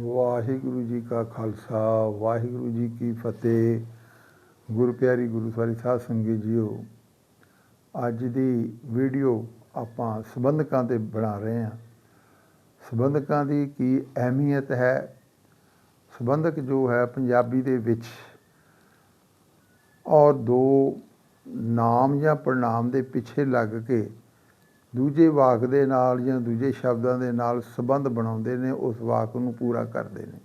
ਵਾਹਿਗੁਰੂ ਜੀ ਕਾ ਖਾਲਸਾ, ਵਾਹਿਗੁਰੂ ਜੀ ਕੀ ਫਤਿਹ। ਗੁਰੂ ਪਿਆਰੀ ਗੁਰੂ ਸਵਾਰੀ ਸਾਧ ਸੰਗਤ ਜੀਓ, ਅੱਜ ਦੀ ਵੀਡੀਓ ਆਪਾਂ ਸੰਬੰਧਕਾਂ ਤੇ ਬਣਾ ਰਹੇ ਹਾਂ। ਸੰਬੰਧਕਾਂ ਦੀ ਕੀ ਅਹਿਮੀਅਤ ਹੈ? ਸੰਬੰਧਕ ਜੋ ਹੈ ਪੰਜਾਬੀ ਦੇ ਵਿੱਚ, ਔਰ ਦੋ ਨਾਮ ਜਾਂ ਪ੍ਰਣਾਮ ਦੇ ਪਿੱਛੇ ਲੱਗ ਕੇ ਦੂਜੇ ਵਾਕ ਦੇ ਨਾਲ ਜਾਂ ਦੂਜੇ ਸ਼ਬਦਾਂ ਦੇ ਨਾਲ ਸੰਬੰਧ ਬਣਾਉਂਦੇ ਨੇ, ਉਸ ਵਾਕ ਨੂੰ ਪੂਰਾ ਕਰਦੇ ਨੇ।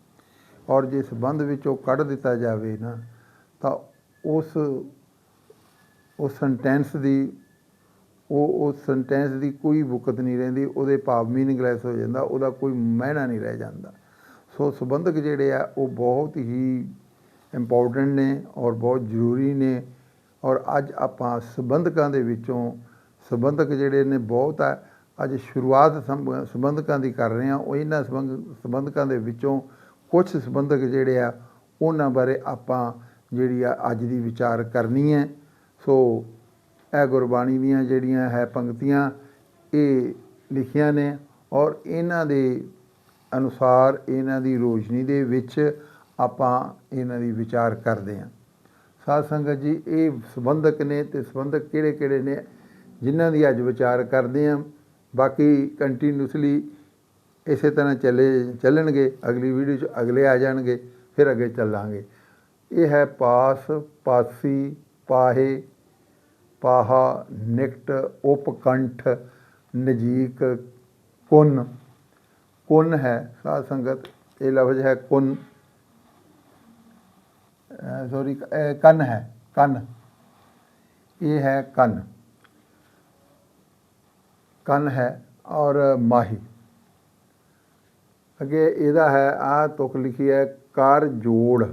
ਔਰ ਜੇ ਸੰਬੰਧ ਵਿੱਚੋਂ ਕੱਢ ਦਿੱਤਾ ਜਾਵੇ ਨਾ, ਤਾਂ ਉਸ ਉਸ ਸੈਂਟੈਂਸ ਦੀ, ਉਹ, ਉਸ ਸੈਂਟੈਂਸ ਦੀ ਕੋਈ ਬੁਕਤ ਨਹੀਂ ਰਹਿੰਦੀ, ਉਹਦੇ ਭਾਵ ਮੀਨਿੰਗਲੈਸ ਹੋ ਜਾਂਦਾ, ਉਹਦਾ ਕੋਈ ਮਾਇਨਾ ਨਹੀਂ ਰਹਿ ਜਾਂਦਾ। ਸੋ ਸੰਬੰਧਕ ਜਿਹੜੇ ਆ, ਉਹ ਬਹੁਤ ਹੀ ਇੰਪੋਰਟੈਂਟ ਨੇ ਔਰ ਬਹੁਤ ਜ਼ਰੂਰੀ ਨੇ। ਔਰ ਅੱਜ ਆਪਾਂ ਸੰਬੰਧਕਾਂ ਦੇ ਵਿੱਚੋਂ ਸੰਬੰਧਕ ਜਿਹੜੇ ਨੇ ਬਹੁਤ ਆ, ਅੱਜ ਸ਼ੁਰੂਆਤ ਸੰਬ- ਸੰਬੰਧਕਾਂ ਦੀ ਕਰ ਰਹੇ ਹਾਂ। ਉਹ ਇਹਨਾਂ ਸੰਬੰਧ, ਸੰਬੰਧਕਾਂ ਦੇ ਵਿੱਚੋਂ ਕੁਝ ਸੰਬੰਧਕ ਜਿਹੜੇ ਆ, ਉਹਨਾਂ ਬਾਰੇ ਆਪਾਂ ਜਿਹੜੀ ਆ ਅੱਜ ਦੀ ਵਿਚਾਰ ਕਰਨੀ ਹੈ। ਸੋ ਇਹ ਗੁਰਬਾਣੀ ਦੀਆਂ ਜਿਹੜੀਆਂ ਹੈ ਪੰਕਤੀਆਂ, ਇਹ ਲਿਖੀਆਂ ਨੇ ਔਰ ਇਹਨਾਂ ਦੇ ਅਨੁਸਾਰ ਇਹਨਾਂ ਦੀ ਰੋਸ਼ਨੀ ਦੇ ਵਿੱਚ ਆਪਾਂ ਇਹਨਾਂ ਦੀ ਵਿਚਾਰ ਕਰਦੇ ਹਾਂ। ਸਾਧ ਸੰਗਤ ਜੀ, ਇਹ ਸੰਬੰਧਕ ਨੇ ਤੇ ਸੰਬੰਧਕ ਕਿਹੜੇ ਕਿਹੜੇ ਨੇ? ਜਿਨ੍ਹਾਂ ਦੀ ਅੱਜ ਵਿਚਾਰ ਕਰਦੇ ਹਾਂ ਬਾਕੀ ਕੰਟੀਨਿਊਸਲੀ ਇਸੇ ਤਰ੍ਹਾਂ ਚੱਲੇ, ਚੱਲਣਗੇ, ਅਗਲੀ ਵੀਡੀਓ 'ਚ ਅਗਲੇ ਆ ਜਾਣਗੇ, ਫਿਰ ਅੱਗੇ ਚੱਲਾਂਗੇ। ਇਹ ਹੈ ਪਾਸ, ਪਾਸੀ, ਪਾਹੇ, ਪਾਹਾ, ਨਿਕਟ, ਉਪਕੰਠ, ਨਜੀਕ, ਕੁਨ। ਕੁਨ ਹੈ, ਸਾਧ ਸੰਗਤ, ਇਹ ਲਫ਼ਜ਼ ਹੈ ਕੁਨ। ਸੌਰੀ ਕੰਨ ਹੈ, ਕੰਨ। ਇਹ ਹੈ ਕੰਨ। ਕੰਨ ਹੈ ਔਰ ਮਾਹੀ। ਅੱਗੇ ਇਹਦਾ ਹੈ ਆ ਤੁਕ ਲਿਖੀ ਹੈ, ਕਰ ਜੋੜ।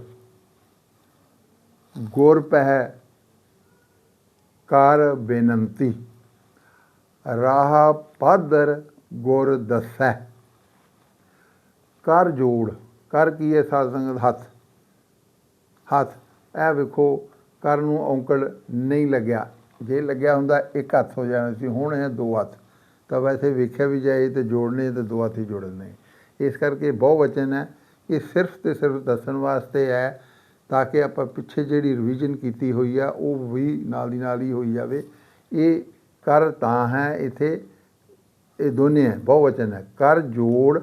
ਗੁਰ ਪਹਿ ਕਰ ਬੇਨੰਤੀ। ਰਾਹ ਪਾਦਰ ਗੁਰ ਦਸੈ। ਕਰ ਜੋੜ। ਕਰ ਕੀ ਹੈ ਸਾਧ ਸੰਗਤ? ਹੱਥ। ਹੱਥ। ਇਹ ਵੇਖੋ, ਕਰ ਨੂੰ ਔਂਕੜ ਨਹੀਂ ਲੱਗਿਆ। ਜੇ ਲੱਗਿਆ ਹੁੰਦਾ, ਇੱਕ ਹੱਥ ਹੋ ਜਾਣਾ ਸੀ, ਹੁਣ ਇਹ ਦੋ ਹੱਥ। ਤਾਂ ਵੈਸੇ ਵੇਖਿਆ ਵੀ ਜਾਏ ਤੇ ਜੋੜਨੇ ਤੇ ਦੋ ਹੱਥ ਜੋੜਨੇ। ਇਸ ਕਰਕੇ ਬਹੁ ਵਚਨ ਹੈ ਇਹ ਸਿਰਫ ਤੇ ਸਿਰਫ ਦੱਸਣ ਵਾਸਤੇ ਹੈ ਤਾਂ ਕਿ ਆਪਾਂ ਪਿੱਛੇ ਜਿਹੜੀ ਰਿਵੀਜ਼ਨ ਕੀਤੀ ਹੋਈ ਆ, ਉਹ ਵੀ ਨਾਲ ਦੀ ਨਾਲ ਹੀ ਹੋਈ ਜਾਵੇ। ਇਹ ਕਰ ਤਾਂ ਹੈ ਇਥੇ, ਇਹ ਦੋਨੇ ਹੈ ਬਹੁ ਵਚਨ ਹੈ। ਕਰ ਜੋੜ,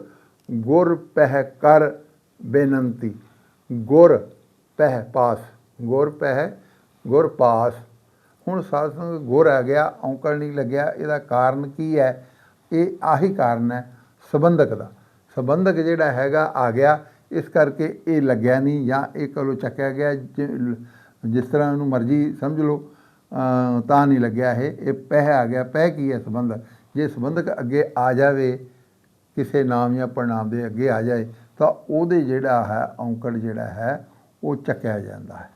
ਗੁਰ ਪਹਿ ਕਰ ਬੇਨੰਤੀ। ਗੁਰ ਪਹਿ ਪਾਸ, ਗੁਰ ਪਹਿ, ਗੁਰ ਪਾਸ। ਹੁਣ ਸਾਧ ਸੰਗਤ ਗੁਰ ਆ ਗਿਆ, ਔਂਕੜ ਨਹੀਂ ਲੱਗਿਆ, ਇਹਦਾ ਕਾਰਨ ਕੀ ਹੈ? ਇਹ ਆਹੀ ਕਾਰਨ ਹੈ, ਸੰਬੰਧਕ ਦਾ। ਸੰਬੰਧਕ ਜਿਹੜਾ ਹੈਗਾ ਆ ਗਿਆ, ਇਸ ਕਰਕੇ ਇਹ ਲੱਗਿਆ ਨਹੀਂ ਜਾਂ ਇਹ ਕੋਲੋਂ ਚੱਕਿਆ ਗਿਆ, ਜਿ- ਜਿਸ ਤਰ੍ਹਾਂ ਉਹਨੂੰ ਮਰਜ਼ੀ ਸਮਝ ਲਓ ਤਾਂ ਨਹੀਂ ਲੱਗਿਆ ਇਹ। ਇਹ ਪਹਿ ਆ ਗਿਆ, ਪਹਿ ਕੀ ਹੈ ਸੰਬੰਧਕ? ਜੇ ਸੰਬੰਧਕ ਅੱਗੇ ਆ ਜਾਵੇ, ਕਿਸੇ ਨਾਮ ਜਾਂ ਪ੍ਰਣਾਮ ਦੇ ਅੱਗੇ ਆ ਜਾਏ, ਤਾਂ ਉਹਦੇ ਜਿਹੜਾ ਹੈ, ਔਂਕੜ ਜਿਹੜਾ ਹੈ, ਉਹ ਚੱਕਿਆ ਜਾਂਦਾ ਹੈ।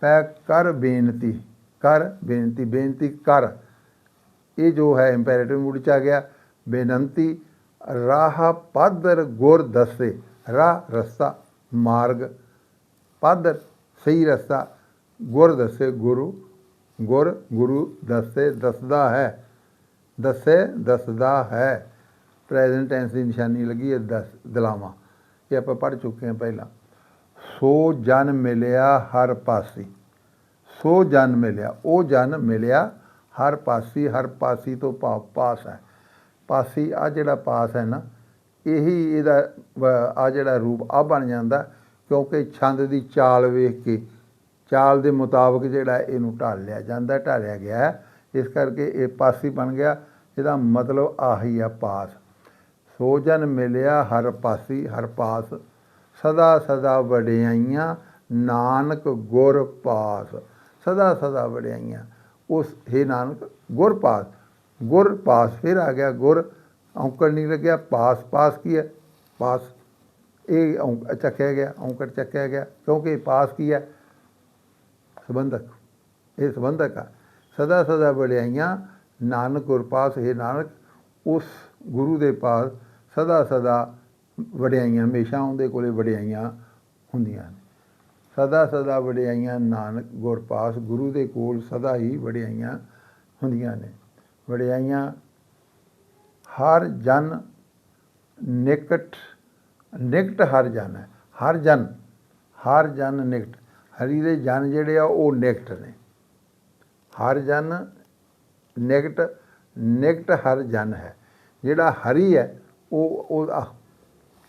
ਪੈ ਕਰ ਬੇਨਤੀ। ਕਰ, ਬੇਨਤੀ ਬੇਨਤੀ ਕਰ। ਇਹ ਜੋ ਹੈ ਇੰਪੈਰੇਟਿਵ ਮੂਡ ਚ ਆ ਗਿਆ। ਬੇਨੰਤੀ, ਰਾਹ ਪਾਦਰ ਗੁਰ ਦੱਸੇ। ਰਾਹ ਰਸਤਾ, ਮਾਰਗ ਪਾਦਰ, ਸਹੀ ਰਸਤਾ। ਗੁਰ ਦੱਸੇ ਗੁਰੂ, ਗੁਰ ਗੁਰੂ ਦੱਸੇ ਦੱਸਦਾ ਹੈ। ਦੱਸੇ ਦੱਸਦਾ ਹੈ। ਪ੍ਰੈਜ਼ੈਂਟ ਟੈਂਸ ਦੀ ਨਿਸ਼ਾਨੀ ਲੱਗੀ ਹੈ ਦਸ, ਦਲਾਵਾਂ। ਇਹ ਆਪਾਂ ਪੜ੍ਹ ਚੁੱਕੇ ਹਾਂ ਪਹਿਲਾਂ। ਸੋ ਜਨ ਮਿਲਿਆ ਹਰ ਪਾਸੇ। ਸੋ ਜਨ ਮਿਲਿਆ, ਉਹ ਜਨ ਮਿਲਿਆ, ਹਰ ਪਾਸੀ ਹਰ ਪਾਸੀ ਤੋਂ ਭਾਵ ਪਾਸ ਹੈ। ਪਾਸੀ ਆ ਜਿਹੜਾ ਪਾਸ ਹੈ ਨਾ, ਇਹੀ ਇਹਦਾ ਆ ਜਿਹੜਾ ਰੂਪ ਆ ਬਣ ਜਾਂਦਾ, ਕਿਉਂਕਿ ਛੰਦ ਦੀ ਚਾਲ ਵੇਖ ਕੇ, ਚਾਲ ਦੇ ਮੁਤਾਬਕ ਜਿਹੜਾ ਇਹਨੂੰ ਢਾਲ ਲਿਆ ਜਾਂਦਾ, ਢਾਲਿਆ ਗਿਆ ਹੈ। ਇਸ ਕਰਕੇ ਇਹ ਪਾਸੀ ਬਣ ਗਿਆ, ਇਹਦਾ ਮਤਲਬ ਆਹੀ ਆ ਪਾਸ। ਸੋ ਜਨ ਮਿਲਿਆ, ਹਰ ਪਾਸੀ, ਹਰ ਪਾਸ, ਸਦਾ ਸਦਾ ਵਡਿਆਈਆਂ, ਨਾਨਕ ਗੁਰ ਪਾਸ। ਸਦਾ ਸਦਾ ਵਡਿਆਈਆਂ। ਉਸ, ਹੈ ਨਾਨਕ, ਗੁਰ ਪਾਸ। ਗੁਰ ਪਾਸ ਫਿਰ ਆ ਗਿਆ ਗੁਰ। ਔਂਕੜ ਨਹੀਂ ਲੱਗਿਆ, ਪਾਸ ਪਾਸ ਕੀ ਹੈ? ਪਾਸ। ਇਹ ਔਂ- ਚੱਕਿਆ ਗਿਆ, ਔਂਕੜ ਚੱਕਿਆ ਗਿਆ। ਕਿਉਂਕਿ ਪਾਸ ਕੀ ਹੈ? ਸੰਬੰਧਕ। ਇਹ ਸੰਬੰਧਕ ਆ। ਸਦਾ ਸਦਾ ਵਡਿਆਈਆਂ, ਨਾਨਕ ਗੁਰ ਪਾਸ, ਹੈ ਨਾਨਕ, ਉਸ ਗੁਰੂ ਦੇ ਪਾਸ ਸਦਾ ਸਦਾ ਵਡਿਆਈਆਂ ਹਮੇਸ਼ਾ ਉਹਦੇ ਕੋਲੇ ਵਡਿਆਈਆਂ ਹੁੰਦੀਆਂ ਨੇ। ਸਦਾ ਸਦਾ ਵਡਿਆਈਆਂ ਨਾਨਕ ਗੁਰ ਪਾਸ ਗੁਰੂ ਦੇ ਕੋਲ ਸਦਾ ਹੀ ਵਡਿਆਈਆਂ ਹੁੰਦੀਆਂ ਨੇ। ਵਡਿਆਈਆਂ ਹਰ ਜਨ ਨਿਕਟ ਨਿਕਟ ਹਰ ਜਨ ਹੈ। ਹਰ ਜਨ ਹਰ ਜਨ ਨਿਕਟ। ਹਰੀ ਦੇ ਜਨ ਜਿਹੜੇ ਆ ਉਹ ਨਿਕਟ ਨੇ। ਹਰ ਜਨ ਨਿਕਟ ਨਿਕਟ ਹਰ ਜਨ ਹੈ। ਜਿਹੜਾ ਹਰੀ ਹੈ, ਉਹ ਉਹ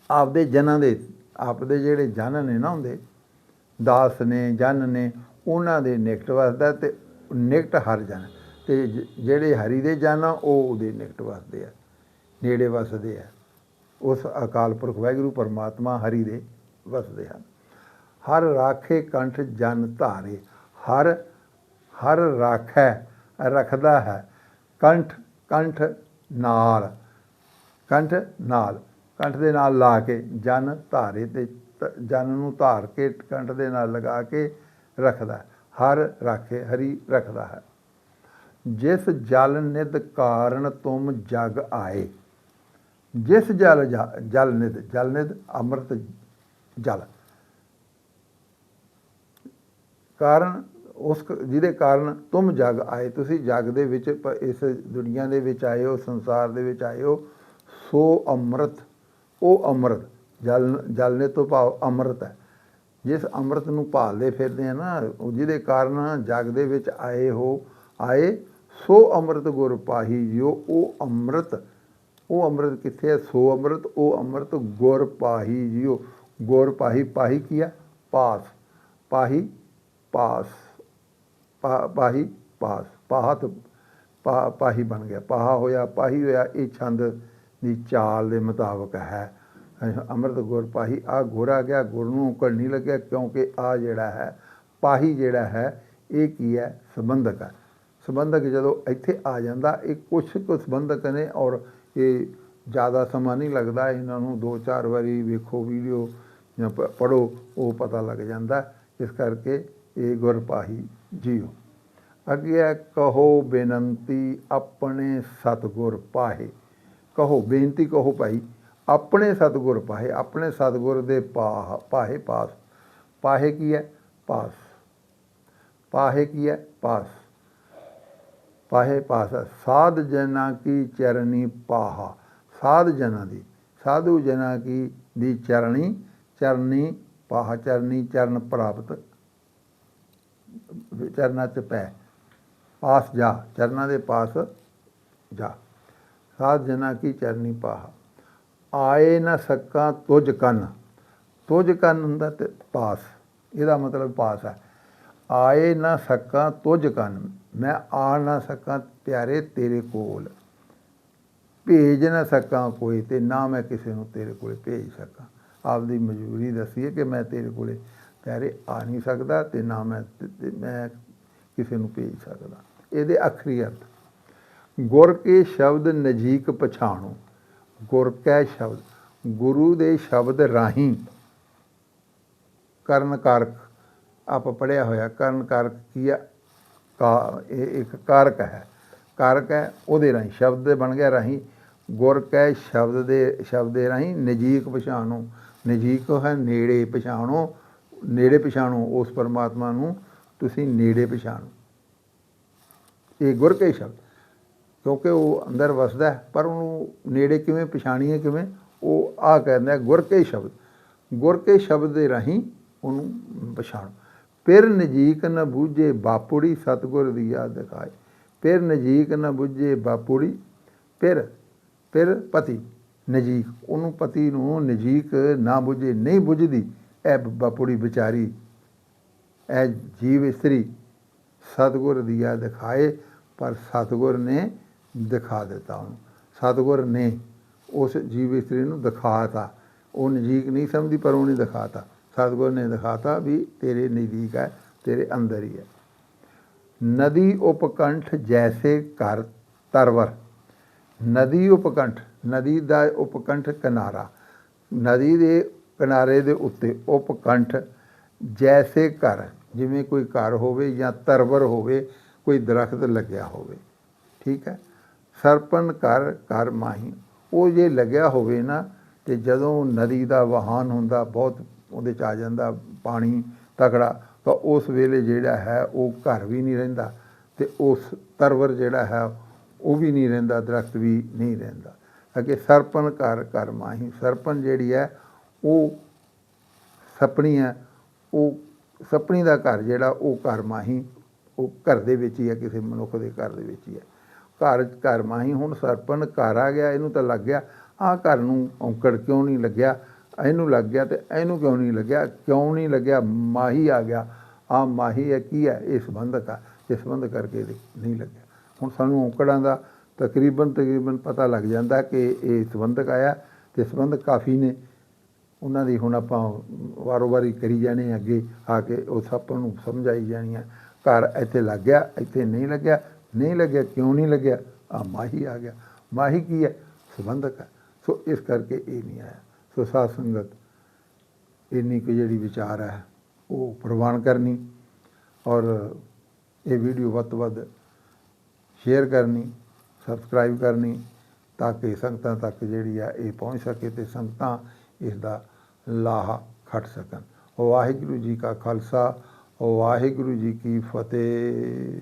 ਆਪਦੇ ਜਨਾਂ ਦੇ, ਆਪਦੇ ਜਿਹੜੇ ਜਨ ਨੇ ਨਾ ਹੁੰਦੇ ਦਾਸ ਨੇ, ਜਨ ਨੇ, ਉਹਨਾਂ ਦੇ ਨਿਕਟ ਵਸਦਾ ਤੇ ਨਿਕਟ ਹਰ ਜਨ। ਤੇ ਜਿਹੜੇ ਹਰੀ ਦੇ ਜਨ ਆ, ਉਹ ਉਹਦੇ ਨਿਕਟ ਵਸਦੇ ਆ, ਨੇੜੇ ਵਸਦੇ ਆ। ਉਸ ਅਕਾਲ ਪੁਰਖ ਵਾਹਿਗੁਰੂ ਪਰਮਾਤਮਾ ਹਰੀ ਦੇ ਵਸਦੇ ਹਨ। ਹਰ ਰਾਖੇ ਕੰਠ ਜਨ ਧਾਰੇ, ਹਰ ਹਰ ਰਾਖੈ ਰੱਖਦਾ ਹੈ। ਕੰਠ ਕੰਠ ਨਾਲ ਕੰਠ ਨਾਲ, ਕੰਠ ਦੇ ਨਾਲ ਲਾ ਕੇ ਜਨ ਧਾਰੇ ਤੇ ਜਨ ਨੂੰ ਧਾਰ ਕੇ ਕੰਠ ਦੇ ਨਾਲ ਲਗਾ ਕੇ ਰੱਖਦਾ ਹਰ ਰਾਖੇ, ਹਰੀ ਰੱਖਦਾ ਹੈ। ਜਿਸ ਜਲ ਨਿਦ ਕਾਰਨ ਤੁਮ ਜਗ ਆਏ। ਜਿਸ ਜਲ ਜਲ ਨਿਦ ਜਲ ਨਿਦ ਅੰਮ੍ਰਿਤ ਜਲ। ਕਾਰਨ, ਉਸ ਜਿਹਦੇ ਕਾਰਨ ਤੁਮ ਜਗ ਆਏ। ਤੁਸੀਂ ਜਗ ਦੇ ਵਿੱਚ ਇਸ ਦੁਨੀਆ ਦੇ ਵਿੱਚ ਆਏ ਹੋ, ਸੰਸਾਰ ਦੇ ਵਿੱਚ ਆਏ ਹੋ, ਸੋ ਅੰਮ੍ਰਿਤ, ਉਹ ਅੰਮ੍ਰਿਤ। ਜਲ ਜਲ ਤੋਂ ਭਾਵ ਅੰਮ੍ਰਿਤ ਹੈ। ਜਿਸ ਅੰਮ੍ਰਿਤ ਨੂੰ ਭਾਲਦੇ ਫਿਰਦੇ ਆ ਨਾ ਜਿਹਦੇ ਕਾਰਨ ਜਗ ਦੇ ਵਿੱਚ ਆਏ ਹੋ, ਆਏ, ਸੋ ਅੰਮ੍ਰਿਤ ਗੁਰ ਪਾਹੀ ਜਿਓ ਉਹ ਅੰਮ੍ਰਿਤ ਉਹ ਅੰਮ੍ਰਿਤ ਕਿੱਥੇ ਹੈ? ਸੋ ਅੰਮ੍ਰਿਤ, ਉਹ ਅੰਮ੍ਰਿਤ ਗੁਰ ਪਾਹੀ ਜਿਓ ਗੁਰ ਪਾਹੀ ਪਾਹੀ ਕੀਆ ਪਾਸ। ਪਾਹੀ, ਪਾਸ। ਪਾ- ਪਾਹੀ, ਪਾਸ। ਪਾਹਤ, ਪਾ- ਪਾਹੀ ਬਣ ਗਿਆ। ਪਾਹਾ ਹੋਇਆ, ਪਾਹੀ ਹੋਇਆ, ਇਹ ਛੰਦ ਦੀ ਚਾਲ ਦੇ ਮੁਤਾਬਕ ਹੈ। ਅੰਮ੍ਰਿਤ ਗੁਰ ਪਾਹੀ ਆ ਗੁਰ ਆ ਗਿਆ ਗੁਰ ਨੂੰ ਉਕੜ ਨਹੀਂ ਲੱਗਿਆ ਕਿਉਂਕਿ ਆ ਜਿਹੜਾ ਹੈ, ਪਾਹੀ ਜਿਹੜਾ ਹੈ, ਇਹ ਕੀ ਹੈ? ਸੰਬੰਧਕ ਹੈ। ਸੰਬੰਧਕ ਜਦੋਂ ਇੱਥੇ ਆ ਜਾਂਦਾ, ਇਹ ਕੁਛ ਕੁ ਸੰਬੰਧਕ ਨੇ ਔਰ ਇਹ ਜ਼ਿਆਦਾ ਸਮਾਂ ਨਹੀਂ ਲੱਗਦਾ, ਇਹਨਾਂ ਨੂੰ ਦੋ ਚਾਰ ਵਾਰੀ ਵੇਖੋ ਵੀਡੀਓ ਜਾਂ ਪ- ਪੜ੍ਹੋ, ਉਹ ਪਤਾ ਲੱਗ ਜਾਂਦਾ। ਇਸ ਕਰਕੇ ਇਹ ਗੁਰਪਾਹੀ ਜੀਓ। ਅੱਗੇ ਹੈ, ਕਹੋ ਬੇਨੰਤੀ ਆਪਣੇ ਸਤਿਗੁਰ ਪਾਹੇ। ਕਹੋ, ਬੇਨਤੀ ਕਹੋ ਭਾਈ। ਆਪਣੇ ਸਤਿਗੁਰ ਪਾਹੇ, ਆਪਣੇ ਸਤਿਗੁਰ ਦੇ ਪਾਹ ਪਾਹੇ ਪਾਸ। ਪਾਹੇ ਕੀ ਹੈ? ਪਾਸ। ਪਾਹੇ ਕੀ ਹੈ? ਪਾਸ। ਪਾਹੇ ਪਾਸ ਸਾਧ ਜਨਾ ਕੀ ਚਰਨੀ ਪਾਹਾ। ਸਾਧ ਜਨਾਂ ਦੀ। ਸਾਧੂ ਜਨਾ ਕੀ ਦੀ ਚਰਣੀ? ਚਰਨੀ ਪਾਹ। ਚਰਨੀ ਚਰਨ ਪ੍ਰਾਪਤ। ਚਰਨਾਂ ਚ ਪੈ। ਪਾਸ ਜਾ। ਚਰਨਾਂ ਦੇ ਪਾਸ ਜਾ। ਸਾਧ ਜਨਾ ਕੀ ਚਰਨੀ ਪਾਹਾ। ਆਏ ਨਾ ਸਕਾਂ ਤੁਝ ਕੰਨ। ਤੁਝ ਕੰਨ ਹੁੰਦਾ ਤੇ ਪਾਸ। ਇਹਦਾ ਮਤਲਬ ਪਾਸ ਹੈ ਆਏ ਨਾ ਸਕਾਂ ਤੁਝ ਕੰਨ। ਮੈਂ ਆ ਨਾ ਸਕਾਂ ਪਿਆਰੇ ਤੇਰੇ ਕੋਲ। ਭੇਜ ਨਾ ਸਕਾਂ ਕੋਈ ਤੇ ਨਾ ਮੈਂ ਕਿਸੇ ਨੂੰ ਤੇਰੇ ਕੋਲੇ ਭੇਜ ਸਕਾਂ। ਆਪਦੀ ਮਜਬੂਰੀ ਦੱਸੀਏ ਕਿ ਮੈਂ ਤੇਰੇ ਕੋਲੇ ਪਿਆਰੇ ਆ ਨਹੀਂ ਸਕਦਾ ਤੇ ਨਾ ਮੈਂ ਮੈਂ ਕਿਸੇ ਨੂੰ ਭੇਜ ਸਕਦਾ। ਇਹਦੇ ਅਖਰੀ ਅਰਥ। ਗੁਰ ਕੇ ਸ਼ਬਦ ਨਜੀਕ ਪਛਾਣੋ। ਗੁਰ ਕੈ ਸ਼ਬਦ, ਗੁਰੂ ਦੇ ਸ਼ਬਦ ਰਾਹੀਂ ਕਰਨ ਕਾਰਕ ਆਪ ਪੜਿਆ ਹੋਇਆ, ਕਰਨ ਕਾਰਕ ਕੀ ਆ? ਕਾ, ਇਹ ਇੱਕ ਕਾਰਕ ਹੈ। ਕਾਰਕ ਹੈ, ਉਹਦੇ ਰਾਹੀਂ ਸ਼ਬਦ ਦੇ ਬਣ ਗਿਆ ਰਾਹੀਂ, ਗੁਰ ਕੈ ਸ਼ਬਦ ਦੇ ਸ਼ਬਦ ਦੇ ਰਾਹੀਂ ਨਜੀਕ ਪਛਾਣੋ। ਨਜੀਕ ਹੈ, ਨੇੜੇ ਪਛਾਣੋ। ਨੇੜੇ ਪਛਾਣੋ, ਉਸ ਪਰਮਾਤਮਾ ਨੂੰ ਤੁਸੀਂ ਨੇੜੇ ਪਛਾਣੋ। ਇਹ ਗੁਰ ਕੇ ਸ਼ਬਦ। ਕਿਉਂਕਿ ਉਹ ਅੰਦਰ ਵਸਦਾ ਪਰ ਉਹਨੂੰ ਨੇੜੇ ਕਿਵੇਂ ਪਛਾਣੀਏ ਕਿਵੇਂ ਉਹ ਆ ਕਹਿੰਦਾ ਹੈ, ਗੁਰ ਕੇ ਸ਼ਬਦ। ਗੁਰ ਕੇ ਸ਼ਬਦ ਦੇ ਰਾਹੀਂ ਉਹਨੂੰ ਪਛਾਣ। ਫਿਰ ਨਜੀਕ ਨਾ ਬੂਝੇ ਬਾਪੂੜੀ ਸਤਗੁਰ ਦੀ ਯਾਦ ਦਿਖਾਏ। ਫਿਰ ਨਜੀਕ ਨਾ ਬੁੱਝੇ ਬਾਪੂੜੀ ਫਿਰ ਫਿਰ ਪਤੀ ਨਜੀਕ। ਉਹਨੂੰ ਪਤੀ ਨੂੰ ਨਜੀਕ ਨਾ ਬੁੱਝੇ ਨਹੀਂ ਬੁੱਝਦੀ ਇਹ ਬਾਪੁੜੀ ਵਿਚਾਰੀ ਇਹ ਜੀਵ ਇਸਤਰੀ ਸਤਗੁਰ ਦੀਆ ਦਿਖਾਏ। ਪਰ ਸਤਗੁਰ ਨੇ ਦਿਖਾ ਦਿੱਤਾ ਉਹਨੂੰ। ਸਤਗੁਰ ਨੇ ਉਸ ਜੀਵ ਇਸਤਰੀ ਨੂੰ ਦਿਖਾਤਾ। ਉਹ ਨਜ਼ਦੀਕ ਨਹੀਂ ਸਮਝਦੀ, ਪਰ ਉਹਨੇ ਦਿਖਾਤਾ। ਸਤਗੁਰ ਨੇ ਦਿਖਾਤਾ ਵੀ ਤੇਰੇ ਨਜ਼ਦੀਕ ਹੈ, ਤੇਰੇ ਅੰਦਰ ਹੀ ਹੈ। ਨਦੀ ਉਪਕੰਠ ਜੈਸੇ ਘਰ ਤਰਵਰ। ਨਦੀ ਉਪਕੰਠ, ਨਦੀ ਦਾ ਉਪਕੰਠ ਕਿਨਾਰਾ। ਨਦੀ ਦੇ ਕਿਨਾਰੇ ਦੇ ਉੱਤੇ ਉਪਕੰਠ ਜੈਸੇ ਘਰ, ਜਿਵੇਂ ਕੋਈ ਘਰ ਹੋਵੇ ਜਾਂ ਤਰਵਰ ਹੋਵੇ, ਕੋਈ ਦਰਖਤ ਲੱਗਿਆ ਹੋਵੇ। ਠੀਕ ਹੈ? ਸਰਪਨ ਘਰ ਘਰ ਮਾਹੀ। ਉਹ ਜੇ ਲੱਗਿਆ ਹੋਵੇ ਨਾ, ਤੇ ਜਦੋਂ ਨਦੀ ਦਾ ਵਹਾਨ ਹੁੰਦਾ, ਬਹੁਤ ਉਹਦੇ ਚ ਆ ਜਾਂਦਾ ਪਾਣੀ ਤਕੜਾ, ਤਾਂ ਉਸ ਵੇਲੇ ਜਿਹੜਾ ਹੈ, ਉਹ ਘਰ ਵੀ ਨਹੀਂ ਰਹਿੰਦਾ। ਤੇ ਉਸ ਤਰਵਰ ਜਿਹੜਾ ਹੈ, ਉਹ ਵੀ ਨਹੀਂ ਰਹਿੰਦਾ, ਦਰਖਤ ਵੀ ਨਹੀਂ ਰਹਿੰਦਾ। ਅੱਗੇ ਸਰਪਨ ਘਰ ਘਰ ਮਾਹੀ। ਸਰਪਨ ਜਿਹੜੀ ਹੈ, ਉਹ ਸਪਣੀ ਹੈ। ਉਹ ਸਪਣੀ ਦਾ ਘਰ ਜਿਹੜਾ, ਉਹ ਘਰ ਮਾਹੀ, ਉਹ ਘਰ ਦੇ ਵਿੱਚ ਹੀ ਹੈ, ਕਿਸੇ ਮਨੁੱਖ ਦੇ ਘਰ ਦੇ ਵਿੱਚ ਹੀ ਹੈ। ਘਰ ਘਰ ਮਾਹੀ ਹੁਣ ਸਰਪਣ ਘਰ ਆ ਗਿਆ, ਇਹਨੂੰ ਤਾਂ ਲੱਗ ਗਿਆ, ਆਹ ਘਰ ਨੂੰ ਔਂਕੜ ਕਿਉਂ ਨਹੀਂ ਲੱਗਿਆ? ਇਹਨੂੰ ਲੱਗ ਗਿਆ ਤੇ ਇਹਨੂੰ ਕਿਉਂ ਨਹੀਂ ਲੱਗਿਆ? ਕਿਉਂ ਨਹੀਂ ਲੱਗਿਆ? ਮਾਹੀ ਆ ਗਿਆ। ਆ ਮਾਹੀ ਹੈ ਕੀ ਹੈ? ਇਹ ਸੰਬੰਧਕ ਆ ਇਹ ਸੰਬੰਧ ਕਰਕੇ ਇਹਦੇ ਨਹੀਂ ਲੱਗਿਆ। ਹੁਣ ਸਾਨੂੰ ਔਂਕੜਾਂ ਦਾ ਤਕਰੀਬਨ ਤਕਰੀਬਨ ਪਤਾ ਲੱਗ ਜਾਂਦਾ ਕਿ ਇਹ ਸੰਬੰਧਕ ਆਇਆ ਤੇ ਸੰਬੰਧ ਕਾਫੀ ਨੇ। ਉਹਨਾਂ ਦੀ ਹੁਣ ਆਪਾਂ ਵਾਰੋ ਵਾਰੀ ਕਰੀ ਜਾਣੇ ਅੱਗੇ, ਆ ਕੇ ਉਹ ਸਭ ਨੂੰ ਸਮਝਾਈ ਜਾਣੀ ਜਾਣੀਆਂ ਘਰ ਇੱਥੇ ਲੱਗ ਗਿਆ, ਇੱਥੇ ਨਹੀਂ ਲੱਗਿਆ। ਨਹੀਂ ਲੱਗਿਆ, ਕਿਉਂ ਨਹੀਂ ਲੱਗਿਆ? ਆ ਮਾਹੀ ਆ ਗਿਆ। ਮਾਹੀ ਕੀ ਹੈ? ਸੰਬੰਧਕ ਹੈ। ਸੋ ਇਸ ਕਰਕੇ ਇਹ ਨਹੀਂ ਆਇਆ। ਸੋ ਸਾਧ ਸੰਗਤ, ਇੰਨੀ ਕੁ ਜਿਹੜੀ ਵਿਚਾਰ ਹੈ, ਉਹ ਪ੍ਰਵਾਨ ਕਰਨੀ ਔਰ ਇਹ ਵੀਡੀਓ ਵੱਧ ਤੋਂ ਵੱਧ ਸ਼ੇਅਰ ਕਰਨੀ ਸਬਸਕ੍ਰਾਈਬ ਕਰਨੀ ਤਾਂ ਕਿ ਸੰਗਤਾਂ ਤੱਕ ਜਿਹੜੀ ਆ ਇਹ ਪਹੁੰਚ ਸਕੇ ਤੇ ਸੰਗਤਾਂ ਇਸ ਦਾ ਲਾਹਾ ਖੱਟ ਸਕਣ। ਵਾਹਿਗੁਰੂ ਜੀ ਕਾ ਖਾਲਸਾ, ਵਾਹਿਗੁਰੂ ਜੀ ਕੀ ਫਤਿਹ।